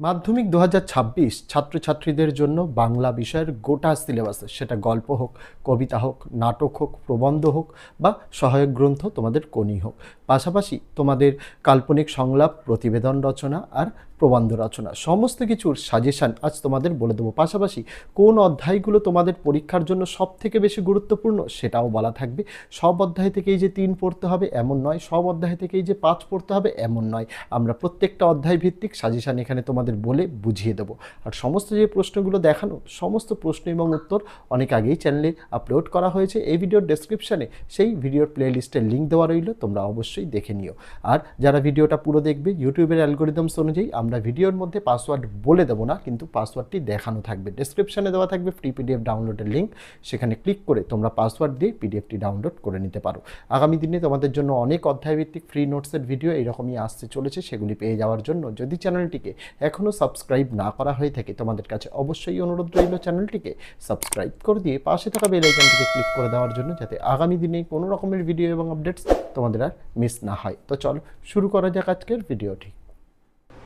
মাধ্যমিক দু হাজার ছাব্বিশ ছাত্রছাত্রীদের জন্য বাংলা বিষয়ের গোটা সিলেবাস, সেটা গল্প হোক, কবিতা হোক, নাটক হোক, প্রবন্ধ হোক বা সহায়ক গ্রন্থ তোমাদের কোনই হোক। পাশাপাশি তোমাদের কাল্পনিক সংলাপ, প্রতিবেদন রচনা আর প্রবন্ধ রচনা। সমস্ত কিছুর সাজেশান আজ তোমাদের বলে দেবো। পাশাপাশি কোন অধ্যায়গুলো তোমাদের পরীক্ষার জন্য সব থেকে বেশি গুরুত্বপূর্ণ সেটাও বলা থাকবে। সব অধ্যায় থেকেই যে তিন পড়তে হবে এমন নয়। সব অধ্যায় থেকেই যে পাঁচ পড়তে হবে এমন নয়। আমরা প্রত্যেকটা অধ্যায় ভিত্তিক সাজেশান এখানে তোমাদের বলে বুঝিয়ে দেবো। আর সমস্ত যে প্রশ্নগুলো দেখানো, সমস্ত প্রশ্ন এবং উত্তর অনেক আগেই চ্যানেলে আপলোড করা হয়েছে। এই ভিডিওর ডেসক্রিপশানে সেই ভিডিওর প্লেলিস্টের লিঙ্ক দেওয়া রইল। তোমরা অবশ্যই দেখে নিও। আর যারা ভিডিওটা পুরো দেখবে ইউটিউবের অ্যালগোরিদমস অনুযায়ী আমরা ভিডিওর মধ্যে পাসওয়ার্ড বলে দেবো না, কিন্তু পাসওয়ার্ডটি দেখানো থাকবে। ডেসক্রিপশানে দেওয়া থাকবে ফ্রি পিডিএফ ডাউনলোডের লিঙ্ক সেখানে ক্লিক করে তোমরা পাসওয়ার্ড দিয়ে পিডিএফটি ডাউনলোড করে নিতে পারো। আগামী দিনে তোমাদের জন্য অনেক অধ্যায়ভিত্তিক ফ্রি নোটসের ভিডিও এরকমই আসতে চলেছে, সেগুলি পেয়ে যাওয়ার জন্য। যদি চ্যানেলটিকে এখনও সাবস্ক্রাইব না করা হয়ে থাকে, তোমাদের কাছে অবশ্যই অনুরোধ রইল চ্যানেলটিকে সাবস্ক্রাইব করে দিয়ে পাশে থাকা বেল আইকনটিকে ক্লিক করে দেওয়ার জন্য, যাতে আগামী দিনে কোনো রকমের ভিডিও এবং আপডেটস তোমাদের আর মিস না হয়। তো চলো, শুরু করা যাক আজকের ভিডিওটি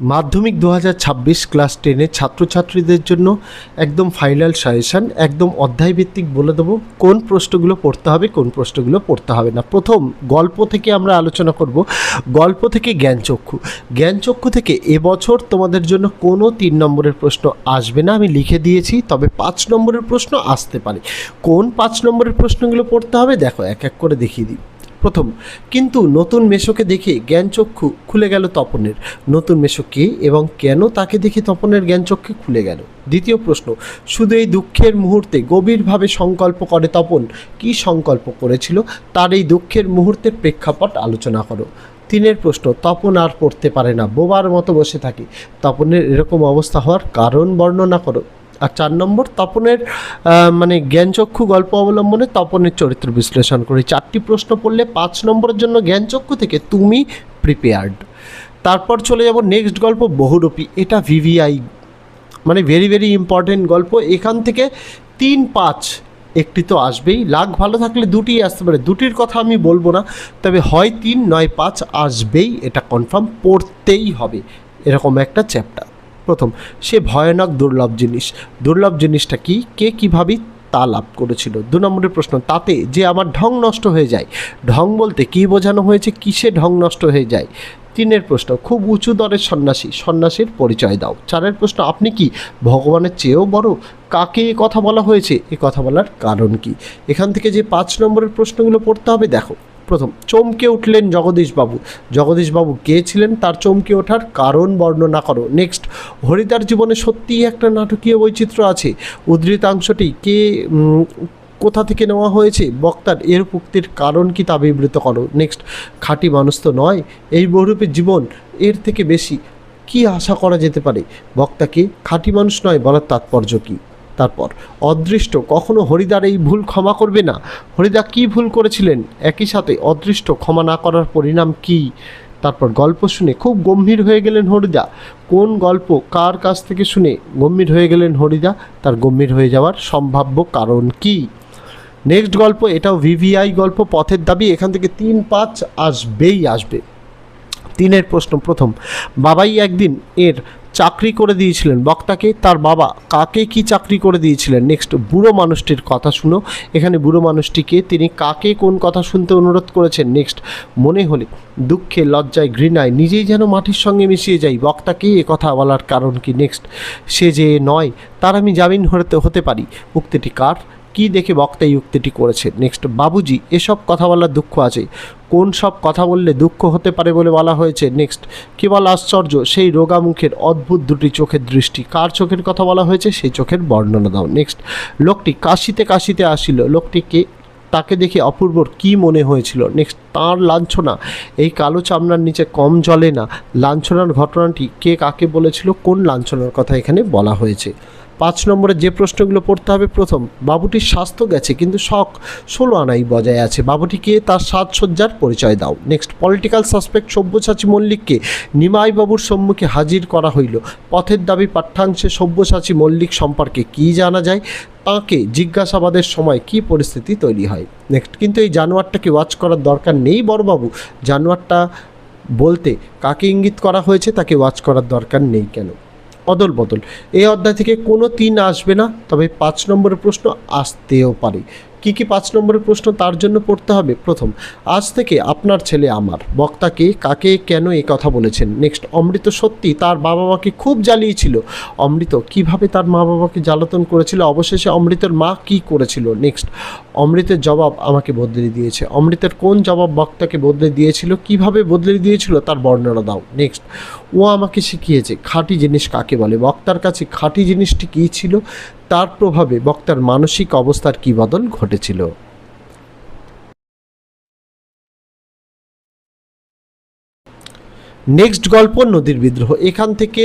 মাধ্যমিক দু ছাব্বিশ ক্লাস টেনের ছাত্রছাত্রীদের জন্য একদম ফাইনাল সাজেশান একদম অধ্যায়ভিত্তিক বলে দেবো, কোন প্রশ্নগুলো পড়তে হবে, কোন প্রশ্নগুলো পড়তে হবে না। প্রথম গল্প থেকে আমরা আলোচনা করব, গল্প থেকে জ্ঞানচক্ষু। জ্ঞানচক্ষু থেকে এবছর তোমাদের জন্য কোনো তিন নম্বরের প্রশ্ন আসবে না, আমি লিখে দিয়েছি, তবে পাঁচ নম্বরের প্রশ্ন আসতে পারে। কোন পাঁচ নম্বরের প্রশ্নগুলো পড়তে হবে, দেখো, এক এক করে দেখিয়ে দিই। প্রথম। কিন্তু নতুন মেশোকে দেখে জ্ঞানচক্ষু খুলে গেল তপনের। নতুন মেশো কে এবং কেন তাকে দেখে তপনের জ্ঞানচক্ষু খুলে গেল? দ্বিতীয় প্রশ্ন, শুধু এই দুঃখের মুহূর্তে গভীরভাবে সংকল্প করে তপন? কি সংকল্প করেছিল? তার এই দুঃখের মুহূর্তের প্রেক্ষাপট আলোচনা করো। তিনের প্রশ্ন, তপন আর পড়তে পারে না, বোবার মতো বসে থাকে। তপনের এরকম অবস্থা হওয়ার কারণ বর্ণনা করো। আর চার নম্বর তপনের মানে জ্ঞানচক্ষু গল্প অবলম্বনে তপনের চরিত্র বিশ্লেষণ করি। চারটি প্রশ্ন পড়লে পাঁচ নম্বরের জন্য জ্ঞানচক্ষু থেকে তুমি প্রিপেয়ার্ড তারপর চলে যাব নেক্সট গল্প, বহুরূপী। এটা ভিভিআই মানে ভেরি ভেরি ইম্পর্টেন্ট গল্প। এখান থেকে তিন পাঁচ একটি তো আসবেই। লাখ ভালো থাকলে দুটি আসতে পারে। দুটির কথা আমি বলব না, তবে হয় তিন, নয়, পাঁচ আসবেই। এটা কনফার্ম পড়তেই হবে। এরকম একটা চ্যাপ্টার প্রথম, সে ভয়ানক দুর্লভ জিনিস। দুর্লভ জিনিসটা কি? কে কীভাবে তা লাভ করেছিল? দু নম্বরের প্রশ্ন, তাতে যে আমার ঢং নষ্ট হয়ে যায়। ঢং বলতে কী বোঝানো হয়েছে? কিসে ঢং নষ্ট হয়ে যায়? তিনের প্রশ্ন, খুব উঁচু দরের সন্ন্যাসী, সন্ন্যাসীর পরিচয় দাও। চারের প্রশ্ন, আপনি কি ভগবানের চেয়েও বড়? কাকে এ কথা বলা হয়েছে? এ কথা বলার কারণ কি? এখান থেকে যে পাঁচ নম্বরের প্রশ্নগুলো পড়তে হবে, দেখো। প্রথম, চমকে উঠলেন জগদীশবাবু। জগদীশবাবু কে ছিলেন? তার চমকে ওঠার কারণ বর্ণনা করো। নেক্সট হরিদার জীবনে সত্যিই একটা নাটকীয় বৈচিত্র্য আছে। উদ্ধৃতাংশটি কে কোথা থেকে নেওয়া হয়েছে? বক্তার এর উক্তির কারণ কি তা বিবৃত করো। নেক্সট খাঁটি মানুষ তো নয়, এই বহুরূপের জীবন এর থেকে বেশি কি আশা করা যেতে পারে? বক্তাকে খাঁটি মানুষ নয়, বলার তাৎপর্য কী? তারপর, অদৃষ্ট, কখনো হরিদার এই ভুল ক্ষমা করবে না? হরিদা কি ভুল করেছিলেন? একই সাথে অদৃষ্ট, ক্ষমা না করার পরিণাম কি? তারপর গল্প শুনে খুব গম্ভীর হয়ে গেলেন হরিদা। কোন গল্প কার কাছ থেকে শুনে গম্ভীর হয়ে গেলেন হরিদা? তার গম্ভীর হয়ে যাওয়ার সম্ভাব্য কারণ কি? নেক্সট গল্প, এটাও ভিভিআই গল্প, পথের দাবি, এখান থেকে তিন পাঁচ আসবেই আসবে। তিনের প্রশ্ন প্রথম, বাবাই একদিন এর চাকরি করে দিয়েছিলেন। বক্তাকে, তার বাবা, কাকে কি চাকরি করে দিয়েছিলেন? নেক্সট বুড়ো মানুষটির কথা শুনো। এখানে বুড়ো মানুষটিকে তিনি কাকে কোন কথা শুনতে অনুরোধ করেছেন? নেক্সট মনে হলে দুঃখে লজ্জায় ঘৃণায় নিজেই যেন মাটির সঙ্গে মিশিয়ে যাই। বক্তাকে এ কথা বলার কারণ কি? নেক্সট সে যে নয়, তার আমি জামিন হতে হতে পারি। উক্তিটি কার? কি দেখে বক্তা এই উক্তিটি করেছে? নেক্সট বাবুজি, এসব কথা বলার দুঃখ আছে। কোন সব কথা বললে দুঃখ হতে পারে বলে বলা হয়েছে? নেক্সট কেবল আশ্চর্য, সেই রোগা মুখের অদ্ভুত দুটি চোখের দৃষ্টি। কার চোখের কথা বলা হয়েছে? সেই চোখের বর্ণনা দাও। নেক্সট লোকটি কাশিতে কাশিতে আসিল। লোকটিকে তাকে দেখে অপূর্বর কি মনে হয়েছিল? নেক্সট তাঁর লাঞ্ছনা। এই কালো চামড়ার নিচে কম জলে না। লাঞ্ছনার ঘটনাটি কে কাকে বলেছিল? কোন লাঞ্ছনার কথা এখানে বলা হয়েছে? পাঁচ নম্বরে যে প্রশ্নগুলো পড়তে হবে, প্রথম, বাবুটির স্বাস্থ্য গেছে কিন্তু শখ ষোলো আনাই বজায় আছে। বাবুটিকে তার সাজসজ্জার পরিচয় দাও। নেক্সট পলিটিক্যাল সাসপেক্ট সব্যসাচী মল্লিককে নিমাই বাবুর সম্মুখে হাজির করা হইল। পথের দাবি পাঠ্যাংশে সব্যসাচী মল্লিক সম্পর্কে কি জানা যায়? তাঁকে জিজ্ঞাসাবাদের সময় কি পরিস্থিতি তৈরি হয়? নেক্সট কিন্তু এই জানোয়ারটাকে ওয়াচ করার দরকার নেই বড়বাবু। জানোয়ারটা বলতে কাকে ইঙ্গিত করা হয়েছে তাকে ওয়াচ করার দরকার নেই কেন? অদল বদল। এই অধ্যায় থেকে কোনো তিন আসবে না, তবে পাঁচ নম্বরের প্রশ্ন আসতেও পারে। কি কি পাঁচ নম্বরের প্রশ্ন তার জন্য পড়তে হবে? প্রথম, আজ থেকে আপনার ছেলে আমার। বক্তাকে কাকে কেন এ কথা বলেছেন? নেক্সট অমৃত সত্যি তার বাবা মাকে খুব জ্বালিয়েছিল। অমৃত কীভাবে তার মা বাবাকে জ্বালাতন করেছিল? অবশেষে অমৃতের মা কি করেছিল? নেক্সট অমৃতের জবাব আমাকে বদলে দিয়েছে। অমৃতের কোন জবাব বক্তাকে বদলে দিয়েছিল? কীভাবে বদলে দিয়েছিল? তার বর্ণনা দাও। নেক্সট ও আমাকে শিখিয়েছে, খাঁটি জিনিস কাকে বলে? বক্তার কাছে খাঁটি জিনিসটি কী ছিল? তার প্রভাবে বক্তার মানসিক অবস্থার কী বদল ঘটেছিল? নেক্সট গল্প, নদীর বিদ্রোহ। এখান থেকে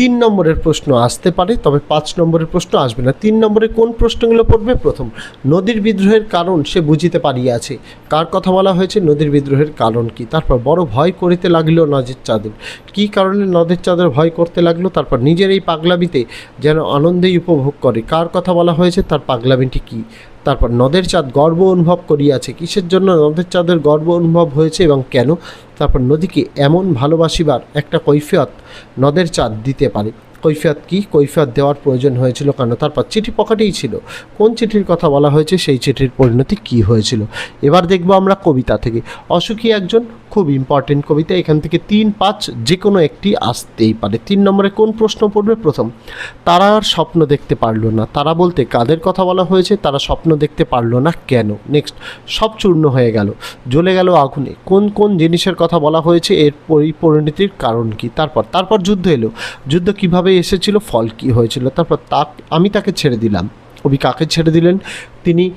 তিন নম্বরের প্রশ্ন আসতে পারে, তবে পাঁচ নম্বরের প্রশ্ন আসবে না। তিন নম্বরে কোন প্রশ্নগুলো পড়বে? প্রথম, নদীর বিদ্রোহের কারণ সে বুঝিতে পারিয়াছে। কার কথা বলা হয়েছে? নদীর বিদ্রোহের কারণ কি? তারপর, বড় ভয় করিতে লাগল নদের চাঁদের। কী কারণে নদের চাঁদের ভয় করতে লাগল? তারপর, নিজের এই পাগলামিতে যেন আনন্দেই উপভোগ করে। কার কথা বলা হয়েছে? তার পাগলামিটি কি? তারপর, নদের চাঁদ গর্ব অনুভব করিয়াছে। কিসের জন্য নদের চাঁদের গর্ব অনুভব হয়েছে এবং কেন? তারপর, নদীকে এমন ভালোবাসিবার একটা কৈফিয়ত নদের চাঁদ দিতে পারে কৈফিয়ত কি? কৈফিয়াত দেওয়ার প্রয়োজন হয়েছিল কেন? তারপর চিঠি পকেটেই ছিল। কোন চিঠির কথা বলা হয়েছে? সেই চিঠির পরিণতি কি হয়েছিল? এবার দেখব আমরা কবিতা থেকে। অসুখী একজন, খুব ইম্পর্টেন্ট কবিতা। এখান থেকে তিন পাঁচ যে কোনো একটি আসতেই পারে। তিন নম্বরে কোন প্রশ্ন পড়বে? প্রথম, তারা আর স্বপ্ন দেখতে পারল না। তারা বলতে, কাদের কথা বলা হয়েছে? তারা স্বপ্ন দেখতে পারল না কেন? নেক্সট সব চূর্ণ হয়ে গেল। জ্বলে গেল আগুনে। কোন কোন জিনিসের কথা বলা হয়েছে? এর পরি- পরিণতির কারণ কি? তারপর তারপর যুদ্ধ এলো। যুদ্ধ কীভাবে এসেছিল, ফল কি হয়েছিল, তারপর তা আমি তাকে ছেড়ে দিলাম। কবি কাকে ছেড়ে দিলেন? তিনি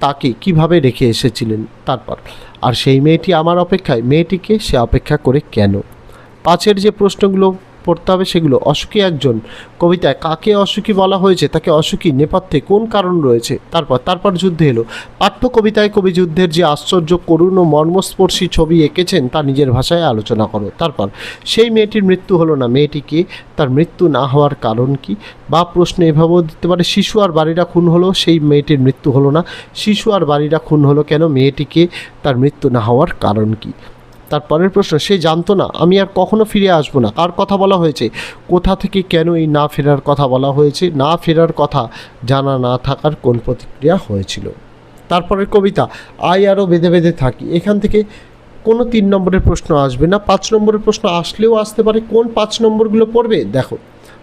তাকে কীভাবে রেখে এসেছিলেন? তারপর, আর সেই মেয়েটি আমার অপেক্ষায়? মেয়েটিকে সে অপেক্ষা করে কেন? পাঁচের যে প্রশ্নগুলো পড়তে হবে সেগুলো। অসুখী একজন। কবিতায় কাকে অসুখী বলা হয়েছে? তাকে অসুখী নেপথ্যে কোন কারণ রয়েছে? তারপর তারপর যুদ্ধ এলো। পাঠ্য কবিতায় কবি যুদ্ধের যে আশ্চর্য করুণ ও মর্মস্পর্শী ছবি এঁকেছেন, তা নিজের ভাষায় আলোচনা করো। তারপর, সেই মেয়েটির মৃত্যু হলো না। মেয়েটিকে তার মৃত্যু না হওয়ার কারণ কি? বা প্রশ্ন এভাবেও দিতে পারে, শিশু আর বাড়িরা খুন হলো, সেই মেয়েটির মৃত্যু হলো না। শিশু আর বাড়িরা খুন হলো কেন? মেয়েটিকে তার মৃত্যু না হওয়ার কারণ কি? তার পরের প্রশ্ন, সে জানতো না, আমি আর কখনো ফিরে আসব না। কার কথা বলা হয়েছে, কোথা থেকে কেন এই না ফেরার কথা বলা হয়েছে? না ফেরার কথা জানা না থাকার কোন প্রতিক্রিয়া হয়েছিল? তারপরের কবিতা আই আরও বেঁধে বেঁধে থাকি। এখান থেকে কোনো তিন নম্বরের প্রশ্ন আসবে না। পাঁচ নম্বরের প্রশ্ন আসলেও আসতে পারে। কোন পাঁচ নম্বরগুলো পড়বে? দেখো,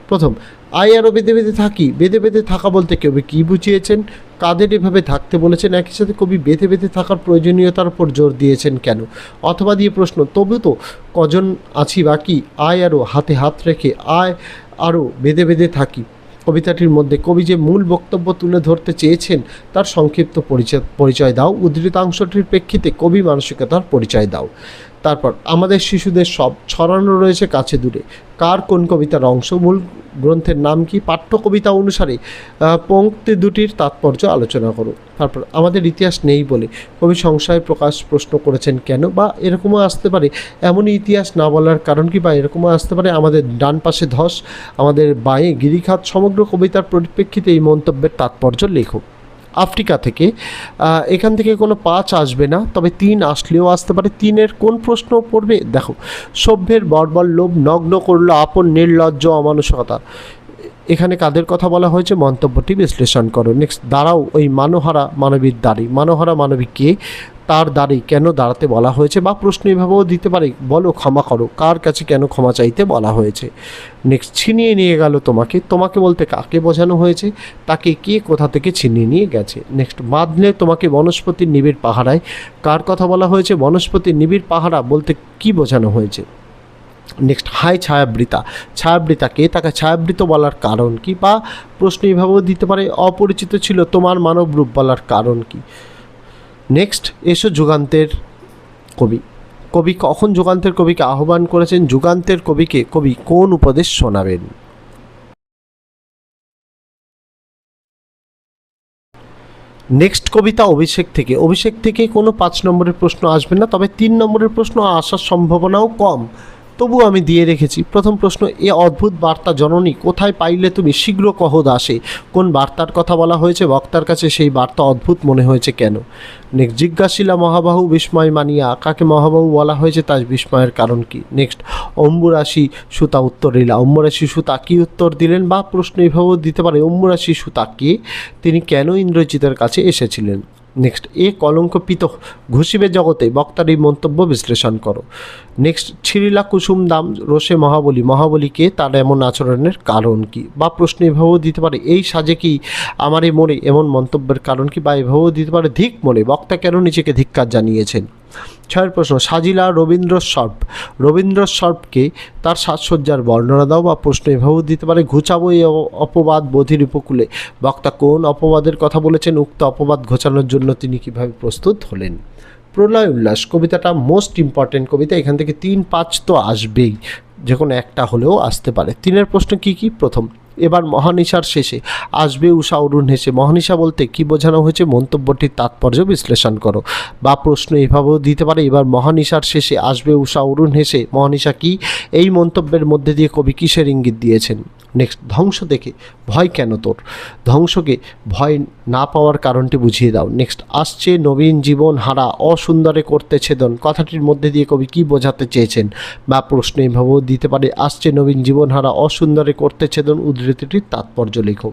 প্রথম আই আরও বেঁধে বেঁধে থাকি। বেঁধে বেঁধে থাকা বলতে কেউ কী বুঝিয়েছেন? কাদের এভাবে থাকতে বলেছেন? একই সাথে কবি বেঁধে বেঁধে থাকার প্রয়োজনীয়তার উপর জোর দিয়েছেন কেন? অথবা দিয়ে প্রশ্ন তবু তো কজন আছি বাকি? আয় আরও হাতে হাত রেখে আয় আরও বেঁধে বেঁধে থাকি। কবিতাটির মধ্যে কবি যে মূল বক্তব্য তুলে ধরতে চেয়েছেন, তার সংক্ষিপ্ত পরিচয় পরিচয় দাও। উদ্ধৃতাংশটির প্রেক্ষিতে কবি মানসিকতার পরিচয় দাও। তারপর, আমাদের শিশুদের সব ছড়ানো রয়েছে কাছে দূরে। কার কোন কবিতার অংশ? মূল গ্রন্থের নাম কি? পাঠ্য কবিতা অনুসারে পঙ্ক্তি দুটির তাৎপর্য আলোচনা করো। তারপর, আমাদের ইতিহাস নেই বলে কবি সংশয় প্রকাশ প্রশ্ন করেছেন কেন? বা এরকমও আসতে পারে, এমনই ইতিহাস না বলার কারণ কি? বা এরকমও আসতে পারে, আমাদের ডান পাশে ধস, আমাদের বাঁয়ে গিরিখাত, সমগ্র কবিতার পরিপ্রেক্ষিতে এই মন্তব্যের তাৎপর্য লেখো। আফ্রিকা থেকে। এখান থেকে কোনো পাঁচ আসবে না, তবে তিন আসলেও আসতে পারে। তিনের কোন প্রশ্ন পড়বে? দেখো, সভ্যের বর্বর লোভ নগ্ন করল আপন নির্লজ্জ অমানুষকতা এখানে কাদের কথা বলা হয়েছে মন্তব্যটি বিশ্লেষণ করো। নেক্সট দাঁড়াও, ওই মানহারা মানবীর দাড়ি। মানহারা মানবী কে? তার দাড়ি কেন দাঁড়াতে বলা হয়েছে? বা প্রশ্ন এভাবেও দিতে পারে। বলো, ক্ষমা করো। কার কাছে কেন ক্ষমা চাইতে বলা হয়েছে? নেক্সট ছিনিয়ে নিয়ে গেল তোমাকে। তোমাকে বলতে কাকে বোঝানো হয়েছে? তাকে কে কোথা থেকে ছিনিয়ে নিয়ে গেছে? নেক্সট বাঁধলে তোমাকে বনস্পতির নিবিড় পাহারায়। কার কথা বলা হয়েছে? বনস্পতির নিবিড় পাহারা বলতে কি বোঝানো হয়েছে? নেক্সট হাই ছায়াবৃতা ছায়াবৃতাকে তাকে ছায়াবৃত বলার কারণ কি বা প্রশ্ন এভাবেও দিতে পারে, অপরিচিত ছিল তোমার মানব রূপ বলার কারণ কি? নেক্সট এসো যুগান্তের কবি। কবি কখন যুগান্তের কবিকে আহ্বান করেছেন? যুগান্তের কবিকে, কবি কোন উপদেশ শোনাবেন? নেক্সট কবিতা অভিষেক থেকে। অভিষেক থেকে কোনো পাঁচ নম্বরের প্রশ্ন আসবে না, তবে তিন নম্বরের প্রশ্ন আসার সম্ভাবনাও কম। তবু আমি দিয়ে রেখেছি। প্রথম প্রশ্ন, এ অদ্ভুত বার্তা জননী, কোথায় পাইলে তুমি শীঘ্র কহ দাসে? কোন বার্তার কথা বলা হয়েছে? বক্তার কাছে সেই বার্তা অদ্ভুত মনে হয়েছে কেন? নেক্সট, জিজ্ঞাসিলা মহাবাহু বিস্ময় মানিয়া, কাকে মহাবাহু বলা হয়েছে তার বিস্ময়ের কারণ কি? নেক্সট, অম্বুরাশি সুতা উত্তর দিলা। অম্বুরাশি সুতা কি উত্তর দিলেন? বা প্রশ্ন এভাবেও দিতে পারে, অম্বুরাশি সুতা কে? তিনি কেন ইন্দ্রজিতের কাছে এসেছিলেন? নেক্সট এ কলঙ্কপিত ঘুষিবে জগতে, বক্তার এই মন্তব্য বিশ্লেষণ করো। নেক্সট ছিরিলা কুসুম দাম রোষে মহাবলী, মহাবলীকে তার এমন আচরণের কারণ কি? বা প্রশ্ন এভাবেও দিতে পারে, এই সাজে কি আমার এই মনে এমন মন্তব্যের কারণ কি? বা এভাবেও দিতে পারে, ধিক মনে বক্তা কেন নিজেকে ধিক্কার জানিয়েছেন? ছয়ের প্রশ্ন, সাজিলা রবীন্দ্র সর্প। রবীন্দ্র সর্পকে তার সাজসজ্জার বর্ণনা দাও বা প্রশ্ন এভাবেও দিতে পারে, ঘুচাবো এই অপবাদ বোধির উপকূলে। বক্তা কোন অপবাদের কথা বলেছেন? উক্ত অপবাদ ঘোচানোর জন্য তিনি কীভাবে প্রস্তুত হলেন? প্রলয় উল্লাস, কবিতাটা মোস্ট ইম্পর্টেন্ট কবিতা, এখান থেকে তিন পাঁচ তো আসবেই, যে কোনো একটা হলেও আসতে পারে। তিনের প্রশ্ন কি কি? প্রথম এবার মহানিশার শেষে আসবে উষা অরুণ হেসে। মহানিশা বলতে কি বোঝানো হয়েছে মন্তব্যটির তাৎপর্য বিশ্লেষণ করো। বা প্রশ্ন এভাবেও দিতে পারে, এবার মহানিশার শেষে আসবে উষা অরুণ হেসে। মহানিশা কি এই মন্তব্যের মধ্যে দিয়ে কবি কিসের ইঙ্গিত দিয়েছেন? নেক্সট ধ্বংস দেখে ভয় কেন তোর? ধ্বংসকে ভয় না পাওয়ার কারণটি বুঝিয়ে দাও। নেক্সট আসছে নবীন জীবন হারা, অসুন্দরে করতে ছেদন। কথাটির মধ্যে দিয়ে কবি কি বোঝাতে চেয়েছেন? বা প্রশ্ন এভাবেও দিতে পারে, আসছে নবীন জীবন হারা, অসুন্দরে করতে ছেদন উদ্ধৃতিটির তাৎপর্য লেখো।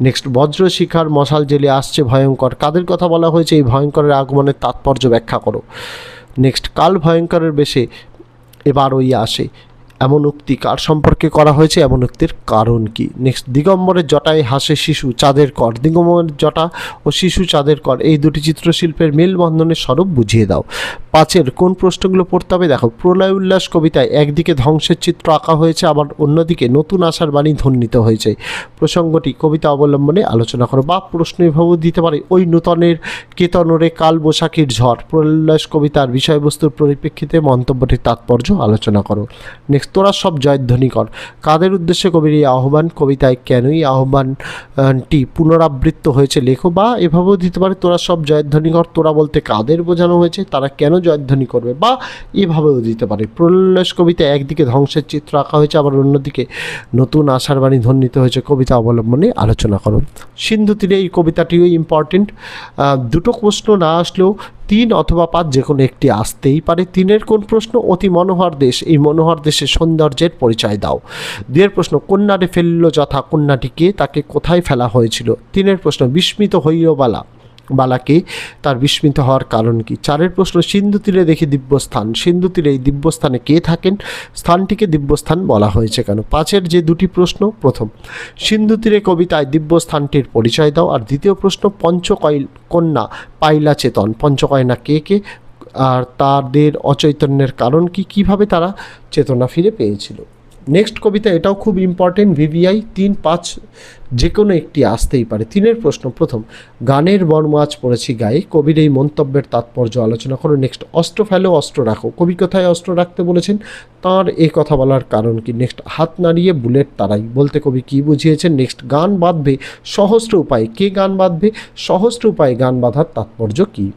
নেক্সট বজ্র শিখার মশাল জেলে আসছে ভয়ঙ্কর। কাদের কথা বলা হয়েছে এই ভয়ঙ্করের আগমনের তাৎপর্য ব্যাখ্যা করো। নেক্সট কাল ভয়ঙ্করের বেশে এবার ওই আসে। এমন উক্তি কার সম্পর্কে করা হয়েছে, এমন উক্তির কারণ কি? নেক্সট দিগম্বরের জটায় হাসে শিশু, চাঁদের কর। দিগম্বরের জটা ও শিশু, চাঁদের কর। এই দুটি চিত্রশিল্পের মেলবন্ধনের স্বরূপ বুঝিয়ে দাও। পাঁচের, কোন প্রশ্নগুলো পড়তে হবে? দেখো, প্রলয় উল্লাস কবিতায় একদিকে ধ্বংসের চিত্র আঁকা হয়েছে, আবার অন্যদিকে নতুন আশার বাণী ধ্বনিত হয়েছে। প্রসঙ্গটি কবিতা অবলম্বনে আলোচনা করো। বা প্রশ্ন এভাবেও দিতে পারে, ওই নূতনের কেতনরে কাল বৈশাখীর ঝড়। প্রলয় কবিতার বিষয়বস্তুর পরিপ্রেক্ষিতে মন্তব্যটির তাৎপর্য আলোচনা করো। নেক্সট তোরা সব জয়ধ্বনি কর কাদের উদ্দেশ্যে কবির এই আহ্বান? কবিতায় কেনই আহ্বানটি পুনরাবৃত্ত হয়েছে? লেখো বা এভাবেও দিতে পারে, তোরা সব জয়ধ্বনি কর তোরা বলতে কাদের বোঝানো হয়েছে, তারা কেন জয়ধ্বনি করবে বা এভাবেও দিতে পারে। প্রলয় কবিতায় একদিকে ধ্বংসের চিত্র আঁকা হয়েছে, আবার অন্যদিকে নতুন আশার বাণী ধ্বনিত হয়েছে। কবিতা অবলম্বনে আলোচনা করো সিন্ধু তীরে এই কবিতাটিও ইম্পর্টেন্ট দুটো প্রশ্ন না আসলেও তিন অথবা পাঁচ যে কোনো একটি আসতেই পারে। তিনের কোন প্রশ্ন? অতি মনোহর দেশ। এই মনোহর দেশের সৌন্দর্যের পরিচয় দাও। দুয়ের প্রশ্ন কন্যারে ফেলল যথা কন্যাটিকে তাকে কোথায় ফেলা হয়েছিল? তিনের প্রশ্ন, বিস্মিত হইও বালা। বালাকে তার বিস্মিত হওয়ার কারণ কি? চারের প্রশ্ন, সিন্ধু তীরে দেখি দিব্যস্থান। সিন্ধু তীরে এই দিব্যস্থানে কে থাকেন? স্থানটিকে দিব্যস্থান বলা হয়েছে কেন? পাঁচের যে দুটি প্রশ্ন, প্রথম, সিন্ধু তীরে কবিতায় দিব্যস্থানটির পরিচয় দাও। আর দ্বিতীয় প্রশ্ন পঞ্চকয় কন্যা পাইলা চেতন। পঞ্চকয়না কে কে? আর তাদের অচৈতন্যের কারণ কি? কীভাবে তারা চেতনা ফিরে পেয়েছিল? নেক্সট কবিতা এটাও খুব ইম্পর্টেন্ট ভিভিআই তিন পাঁচ যে কোনো একটি আসতেই পারে। তিনের প্রশ্ন, প্রথম, গানের আজ পড়েছি গায়ে, কবির এই মন্তব্যের তাৎপর্য আলোচনা করো। নেক্সট অস্ত্র ফেলো, অস্ত্র রাখো। কবি কোথায় অস্ত্র রাখতে বলেছেন? তার এই কথা বলার কারণ কি? নেক্সট হাত নাড়িয়ে বুলেট তারাই বলতে কবি কি বুঝিয়েছেন? নেক্সট গান বাঁধবে সহস্র উপায়ে। কে গান বাঁধবে? সহস্র উপায়ে গান বাঁধার তাৎপর্য কী?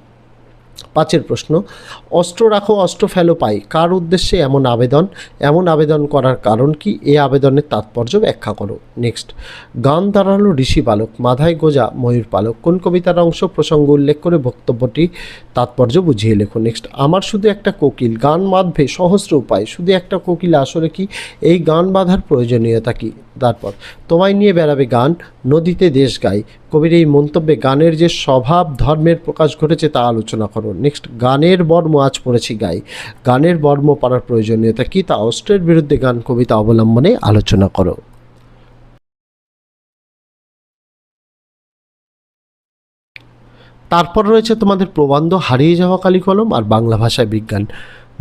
পাঁচের প্রশ্ন, অস্ত্র রাখো, অস্ত্র ফেলো পাই, কার উদ্দেশ্যে এমন আবেদন? এমন আবেদন করার কারণ কি? এ আবেদনের তাৎপর্য ব্যাখ্যা করো। নেক্সট, গান দাঁড়াল ঋষি বালক, মাথায় গোজা ময়ূর পালক, কোন কবিতার অংশ প্রসঙ্গ উল্লেখ করে বক্তব্যটি তাৎপর্য বুঝিয়ে লেখো? নেক্সট, আমার শুধু একটা কোকিল, গান বাঁধবে সহস্র উপায়, শুধু একটা কোকিল আসলে কি? এই গান বাঁধার প্রয়োজনীয়তা কি? তারপর, তোমায় নিয়ে বেড়াবে গান, নদীতে দেশ গায় কবির এই মন্তব্যে গানের যে স্বভাব, ধর্মের প্রকাশ ঘটেছে তা আলোচনা করো। নেক্সট, গানের বর্ম আজ পড়েছি গাই। গানের বর্ম পাড়ার প্রয়োজনীয়তা কি তা অস্ত্রের বিরুদ্ধে গান, কবিতা অবলম্বনে আলোচনা করো। তারপর রয়েছে তোমাদের প্রবন্ধ, হারিয়ে যাওয়া কালী কলম আর বাংলা ভাষায় বিজ্ঞান।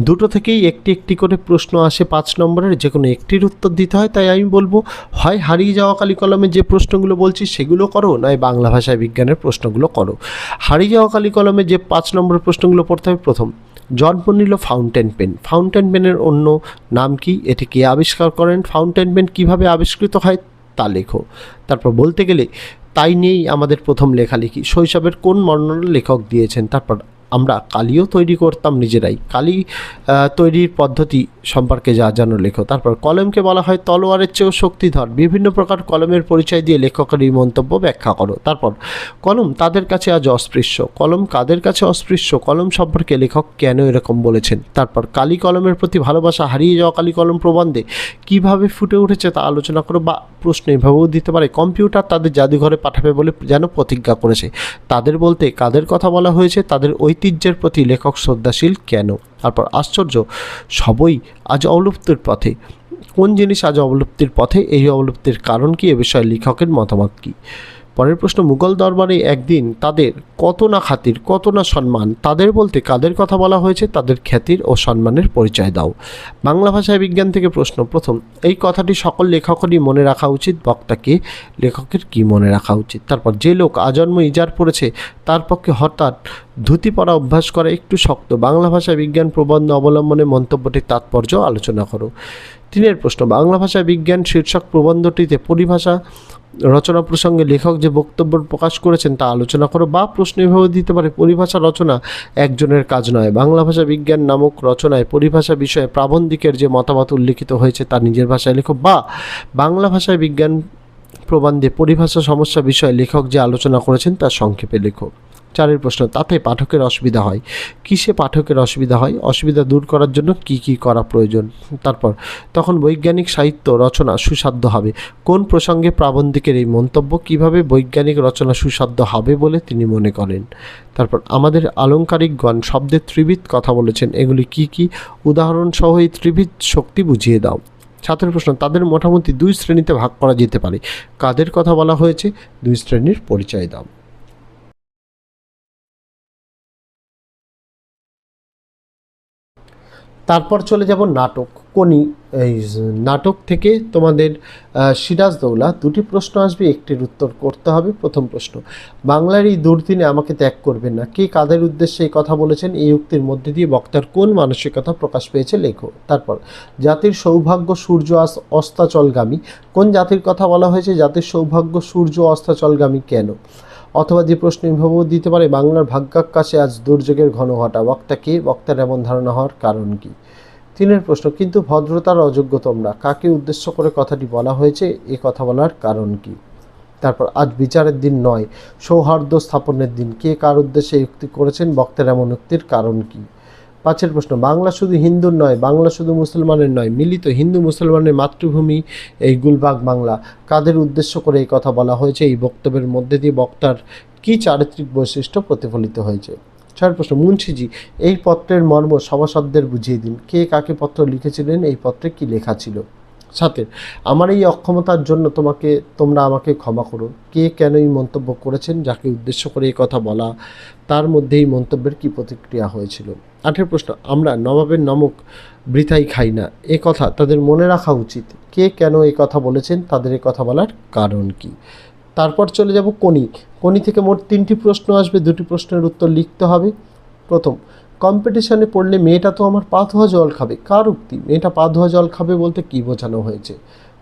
দুটো থেকেই একটি একটি করে প্রশ্ন আসে পাঁচ নম্বরের, যে কোনো একটির উত্তর দিতে হয়, তাই আমি বলব, হয় হারিয়ে যাওয়া কালী কলমে যে প্রশ্নগুলো বলছি, সেগুলো করো, নয় বাংলা ভাষায় বিজ্ঞানের প্রশ্নগুলো করো। হারিয়ে যাওয়া কালী কলমে যে পাঁচ নম্বরের প্রশ্নগুলো পড়তে হবে, প্রথম, জন্ম নিল ফাউন্টেন পেন। ফাউন্টেন পেনের অন্য নাম কি? এটি কে আবিষ্কার করেন? ফাউন্টেন পেন কীভাবে আবিষ্কৃত হয়? তা লেখো। তারপর বলতে গেলে, তাই নিয়েই আমাদের প্রথম লেখালেখি। শৈশবের কোন বর্ণনা লেখক দিয়েছেন? তারপর আমরা কালিও তৈরি করতাম নিজেরাই। কালি তৈরির পদ্ধতি সম্পর্কে যা জানো লেখো। তারপর কলমকে বলা হয় তলোয়ারের চেয়েও শক্তিধর। বিভিন্ন প্রকার কলমের পরিচয় দিয়ে লেখকের এই মন্তব্য ব্যাখ্যা করো। তারপর, কলম তাদের কাছে আজ অস্পৃশ্য। কলম কাদের কাছে অস্পৃশ্য? কলম সম্পর্কে লেখক কেন এরকম বলেছেন? তারপর, কালি কলমের প্রতি ভালোবাসা হারিয়ে যাওয়া কালি কলম প্রবন্ধে কীভাবে ফুটে উঠেছে তা আলোচনা করো বা প্রশ্ন এভাবেও দিতে পারে। কম্পিউটার তাদের জাদুঘরে পাঠাবে বলে যেন প্রতিজ্ঞা করেছে। তাদের বলতে কাদের কথা বলা হয়েছে? তাদের ঐতিহ্যের প্রতি লেখক শ্রদ্ধাশীল কেন? তারপর আশ্চর্য, সবই আজ অবলুপ্তির পথে। কোন জিনিস আজ অবলুপ্তির পথে? এই অবলুপ্তির কারণ কি? এ বিষয়ে লেখকের মতামত কী? পরের প্রশ্ন, মুঘল দরবারে একদিন তাদের কত না খাতির, কত না সম্মান, তাদের বলতে কাদের কথা বলা হয়েছে? তাদের খ্যাতির ও সম্মানের পরিচয় দাও। বাংলা ভাষায় বিজ্ঞান থেকে প্রশ্ন, প্রথম, এই কথাটি সকল লেখকেরই মনে রাখা উচিত, বক্তাকে লেখকের কি মনে রাখা উচিত? তারপর, যে লোক আজন্ম ইজার পড়েছে তার পক্ষে হঠাৎ ধুতি পরা অভ্যাস করা একটু শক্ত। বাংলা ভাষায় বিজ্ঞান প্রবন্ধ অবলম্বনে মন্তব্যটির তাৎপর্য আলোচনা করো। তিনের প্রশ্ন, বাংলা ভাষায় বিজ্ঞান শীর্ষক প্রবন্ধটিতে পরিভাষা রচনা প্রসঙ্গে লেখক যে বক্তব্য প্রকাশ করেছেন তা আলোচনা করো বা প্রশ্ন এভাবে দিতে পারে, পরিভাষা রচনা একজনের কাজ নয়। বাংলা ভাষা বিজ্ঞান নামক রচনায় পরিভাষা বিষয়ে প্রাবন্ধিকের যে মতামত উল্লিখিত হয়েছে তা নিজের ভাষায় লেখো বা বাংলা ভাষায় বিজ্ঞান প্রবন্ধে পরিভাষা সমস্যা বিষয়ে লেখক যে আলোচনা করেছেন তা সংক্ষেপে লেখো। চারের প্রশ্ন, তাতে পাঠকের অসুবিধা হয়। কিসে পাঠকের অসুবিধা হয়? অসুবিধা দূর করার জন্য কি কি করা প্রয়োজন? তারপর, তখন বৈজ্ঞানিক সাহিত্য রচনা সুসাধ্য হবে। কোন প্রসঙ্গে প্রাবন্ধিকের এই মন্তব্য? কীভাবে বৈজ্ঞানিক রচনা সুসাধ্য হবে বলে তিনি মনে করেন? তারপর, আমাদের আলংকারিকগণ শব্দের ত্রিবিধ কথা বলেছেন। এগুলি কি কি? উদাহরণসহ এই ত্রিবিধ শক্তি বুঝিয়ে দাও। ছাত্রের প্রশ্ন, তাদের মোটামুটি দুই শ্রেণীতে ভাগ করা যেতে পারে। কাদের কথা বলা হয়েছে? দুই শ্রেণির পরিচয় দাও। তারপর চলে যাব নাটক। কোনি, এই নাটক থেকে তোমাদের সিরাজ দৌলা দুটি প্রশ্ন আসবে, একটির উত্তর করতে হবে, প্রথম প্রশ্ন, বাংলার এই দুর্দিনে আমাকে ত্যাগ করবেন না। কে কাদের উদ্দেশ্যে এই কথা বলেছেন? এই উক্তির মধ্যে দিয়ে বক্তার কোন মানসিকতা প্রকাশ পেয়েছে? লেখো। তারপর, জাতির সৌভাগ্য, সূর্য আস- অস্তাচলগামী। কোন জাতির কথা বলা হয়েছে? জাতির সৌভাগ্য, সূর্য, অস্তাচলগামী কেন? অথবা যে প্রশ্ন এভাবেও দিতে পারে, বাংলার ভাগ্যাকাশে আজ দুর্যোগের ঘন ঘটা। বক্তা কে? বক্তার এমন ধারণা হওয়ার কারণ কি? তিনের প্রশ্ন, কিন্তু ভদ্রতার অযোগ্য তোমরা, কাকে উদ্দেশ্য করে কথাটি বলা হয়েছে, এ কথা বলার কারণ কি? তারপর, আজ বিচারের দিন নয়, সৌহার্দ্য স্থাপনের দিন। কে কার উদ্দেশ্যে উক্তি করেছেন, বক্তের এমন উক্তির কারণ কি? পাঁচের প্রশ্ন, বাংলা শুধু হিন্দুর নয়, বাংলা শুধু মুসলমানের নয়, মিলিত হিন্দু মুসলমানের মাতৃভূমি এই গুলবাগ বাংলা। কাদের উদ্দেশ্য করে এই কথা বলা হয়েছে? এই বক্তব্যের মধ্যে দিয়ে বক্তার কী চারিত্রিক বৈশিষ্ট্য প্রতিফলিত হয়েছে? ছয়ের প্রশ্ন, মুন্সিজি, এই পত্রের মর্ম সভাসদদের বুঝিয়ে দিন। কে কাকে পত্র লিখেছিলেন? এই পত্রে কি লেখা ছিল? সাথের আমার এই অক্ষমতার জন্য তোমাকে, তোমরা আমাকে ক্ষমা করো। কে কেন এই মন্তব্য করেছেন? যাকে উদ্দেশ্য করে এই কথা বলা, তার মধ্যে এই মন্তব্যের কী প্রতিক্রিয়া হয়েছিল? আঠের প্রশ্ন, আমরা নবাবের নমক বৃথাই খাই না। এ কথা তাদের মনে রাখা উচিত। কে কেন এই কথা বলেছেন? তাদের এই কথা বলার কারণ কি? তারপর চলে যাব কোনি কোনি থেকে মোট তিনটি প্রশ্ন আসবে। দুটি প্রশ্নের উত্তর লিখতে হবে। প্রথম কম্পিটিশনে পড়লে মেয়েটা তো আমার পা ধোয়া জল খাবে। কার উক্তি? মেয়েটা পা ধোয়া জল খাবে বলতে কী বোঝানো হয়েছে?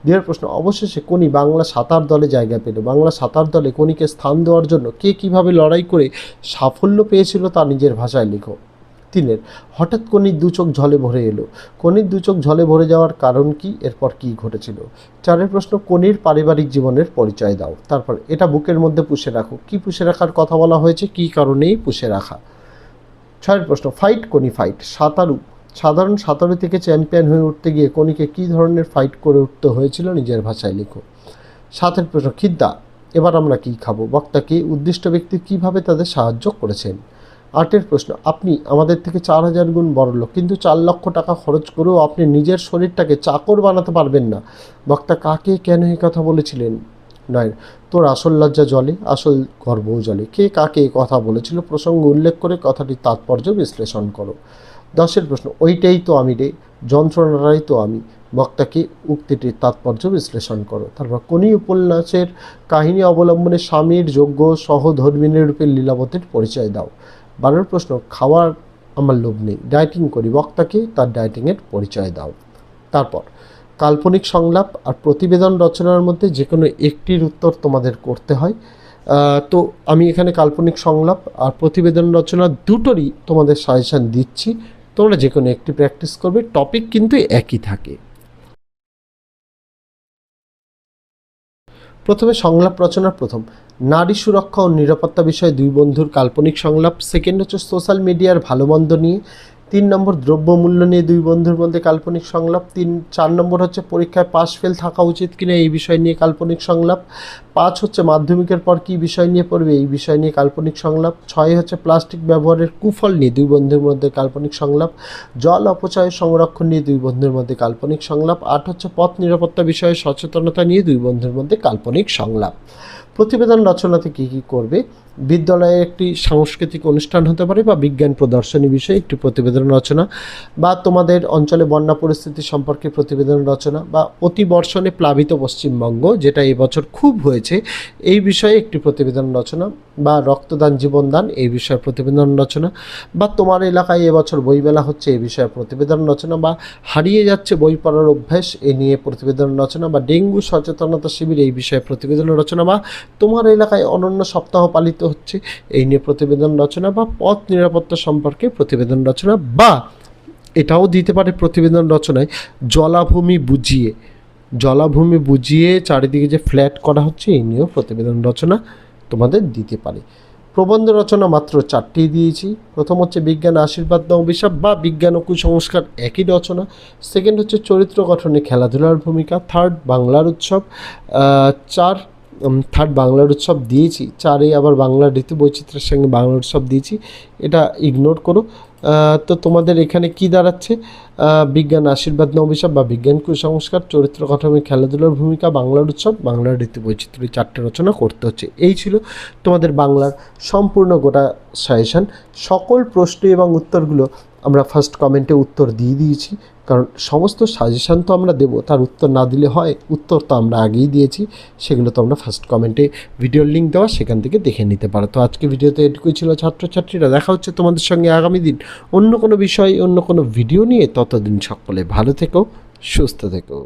দ্বিতীয় প্রশ্ন, অবশেষে কোনি বাংলা সাঁতার দলে জায়গা পেল। বাংলা সাঁতার দলে কোনিকে স্থান দেওয়ার জন্য কে কীভাবে লড়াই করে সাফল্য পেয়েছিল তা নিজের ভাষায় লেখো। তিনের, হঠাৎ কনির দু চোখ ঝলে ভরে এলো। কনির দু চোখ ঝলে ভরে যাওয়ার কারণ কি? এরপর কি ঘটেছিল? চারের প্রশ্ন কনির পারিবারিক জীবনের পরিচয় দাও। তারপর, এটা বুকের মধ্যে পুষে রাখো। কি পুষে রাখার কথা বলা হয়েছে? কি কারণেই পুষে রাখা? ছয়ের প্রশ্ন ফাইট কোনি ফাইট সাঁতারু। সাধারণ সাঁতারু থেকে চ্যাম্পিয়ন হয়ে উঠতে গিয়ে কোনিকে কী ধরনের ফাইট করে উঠতে হয়েছিল নিজের ভাষায় লেখো। সাতের প্রশ্ন, খিদ্দা। এবার আমরা কি খাব? বক্তাকে উদ্দিষ্ট ব্যক্তি কীভাবে তাদের সাহায্য করেছেন? আটের প্রশ্ন, আপনি আমাদের থেকে চার হাজার গুণ বড় লোক, কিন্তু চার লক্ষ টাকা খরচ করেও আপনি নিজের শরীরটাকে চাকর বানাতে পারবেন না। বক্তা, কাকে কেন এই কথা বলেছিলেন? নয়, তোর আসল লজ্জা জলে, আসল গর্বও জলে। কে কাকে কথা বলেছিল? প্রসঙ্গ উল্লেখ করে কথাটির তাৎপর্য বিশ্লেষণ করো। দশের প্রশ্ন, ওইটাই তো আমি রে যন্ত্রণাটাই তো আমি। বক্তাকে উক্তিটির তাৎপর্য বিশ্লেষণ করো। তারপর কোনি উপন্যাসের কাহিনী অবলম্বনে স্বামীর যোগ্য সহধর্মিনী রূপে লীলাবতীর পরিচয় দাও। বারোর প্রশ্ন, খাওয়ার আমার লোভ নেই। ডায়েটিং করি, বক্তাকে তার ডায়েটিংয়ের পরিচয় দাও। তারপর কাল্পনিক সংলাপ আর প্রতিবেদন রচনার মধ্যে যে কোনো একটির উত্তর তোমাদের করতে হয়। তো আমি এখানে কাল্পনিক সংলাপ আর প্রতিবেদন রচনা দুটোরই তোমাদের সাজেশান দিচ্ছি। তোমরা যে কোনো একটি প্র্যাকটিস করবে টপিক কিন্তু একই থাকে। প্রথমে সংলাপ রচনার প্রথম। নারী সুরক্ষা ও নিরাপত্তা বিষয়ে দুই বন্ধুর কাল্পনিক সংলাপ। সেকেন্ড হচ্ছে সোশ্যাল মিডিয়ার ভালো মন্দ নিয়ে। তিন নম্বর দ্রব্যমূল্য নিয়ে দুই বন্ধুর মধ্যে কাল্পনিক সংলাপ, তিন, চার নম্বর হচ্ছে পরীক্ষায় পাশ ফেল থাকা উচিত কিনা এই বিষয় নিয়ে কাল্পনিক সংলাপ, পাঁচ হচ্ছে মাধ্যমিকের পর কী বিষয় নিয়ে পড়বে এই বিষয় নিয়ে কাল্পনিক সংলাপ, ছয় হচ্ছে প্লাস্টিক ব্যবহারের কুফল নিয়ে দুই বন্ধুর মধ্যে কাল্পনিক সংলাপ, জল অপচয় সংরক্ষণ নিয়ে দুই বন্ধুর মধ্যে কাল্পনিক সংলাপ, আট হচ্ছে পথ নিরাপত্তা বিষয়ে সচেতনতা নিয়ে দুই বন্ধুর মধ্যে কাল্পনিক সংলাপ। প্রতিবেদন রচনাতে কী কী করবে? বিদ্যালয়ে একটি সাংস্কৃতিক অনুষ্ঠান হতে পারে বা বিজ্ঞান প্রদর্শনী বিষয়ে একটি প্রতিবেদন রচনা বা তোমাদের অঞ্চলে বন্যা পরিস্থিতি সম্পর্কে প্রতিবেদন রচনা বা অতিবর্ষণে প্লাবিত পশ্চিমবঙ্গ, যেটা এবছর খুব হয়েছে, এই বিষয়ে একটি প্রতিবেদন রচনা বা রক্তদান, জীবনদান, এই বিষয়ে প্রতিবেদন রচনা বা তোমার এলাকায় এবছর বইমেলা হচ্ছে, এই বিষয়ে প্রতিবেদন রচনা বা হারিয়ে যাচ্ছে বই পড়ার অভ্যাস, এ নিয়ে প্রতিবেদন রচনা বা ডেঙ্গু সচেতনতা শিবির, এই বিষয়ে প্রতিবেদন রচনা বা তোমার এলাকায় অনন্য সপ্তাহ পালিত হচ্ছে। এই নিয়ে প্রতিবেদন রচনা বা পথ নিরাপত্তা সম্পর্কে প্রতিবেদন রচনা বা এটাও দিতে পারে প্রতিবেদন রচনায়, জলাভূমি বুঝিয়ে। জলাভূমি বুঝিয়ে চারিদিকে যে ফ্ল্যাট করা হচ্ছে, এই নিয়েও প্রতিবেদন রচনা তোমাদের দিতে পারে। প্রবন্ধ রচনা মাত্র চারটি দিয়েছি। প্রথম হচ্ছে বিজ্ঞান আশীর্বাদ না অভিশাপ বা বিজ্ঞান ও কুসংস্কার একই রচনা। সেকেন্ড হচ্ছে চরিত্র গঠনে খেলাধুলার ভূমিকা। থার্ড বাংলার উৎসব। চার থার্ড বাংলার উৎসব দিয়েছি। চারে আবার বাংলার ঋতু বৈচিত্র্যের সঙ্গে বাংলা উৎসব দিয়েছি। এটা ইগনোর করো। তো তোমাদের এখানে কি দাঁড়াচ্ছে? বিজ্ঞান আশীর্বাদ না অভিশাপ বা বিজ্ঞান কুসংস্কার, চরিত্র গঠনে খেলাধুলার ভূমিকা, বাংলার উৎসব, বাংলার ঋতু বৈচিত্র্য চারটে রচনা করতে হচ্ছে। এই ছিল তোমাদের বাংলার সম্পূর্ণ গোটা সাজেশন সকল প্রশ্ন এবং উত্তরগুলো আমরা ফার্স্ট কমেন্টে উত্তর দিয়ে দিয়েছি। কারণ সমস্ত সাজেশান তো আমরা দেবো, তার উত্তর না দিলে হয়, উত্তর তো আমরা আগেই দিয়েছি, সেগুলো তো আমরা ফার্স্ট কমেন্টে ভিডিওর লিঙ্ক দেওয়া, সেখান থেকে দেখে নিতে পারো। তো আজকে ভিডিওতে এটুকুই ছিল ছাত্রছাত্রীরা, দেখা হচ্ছে তোমাদের সঙ্গে আগামী দিন অন্য কোনো বিষয়, অন্য কোনো ভিডিও নিয়ে। ততদিন সকলে ভালো থেকো, সুস্থ থেকো।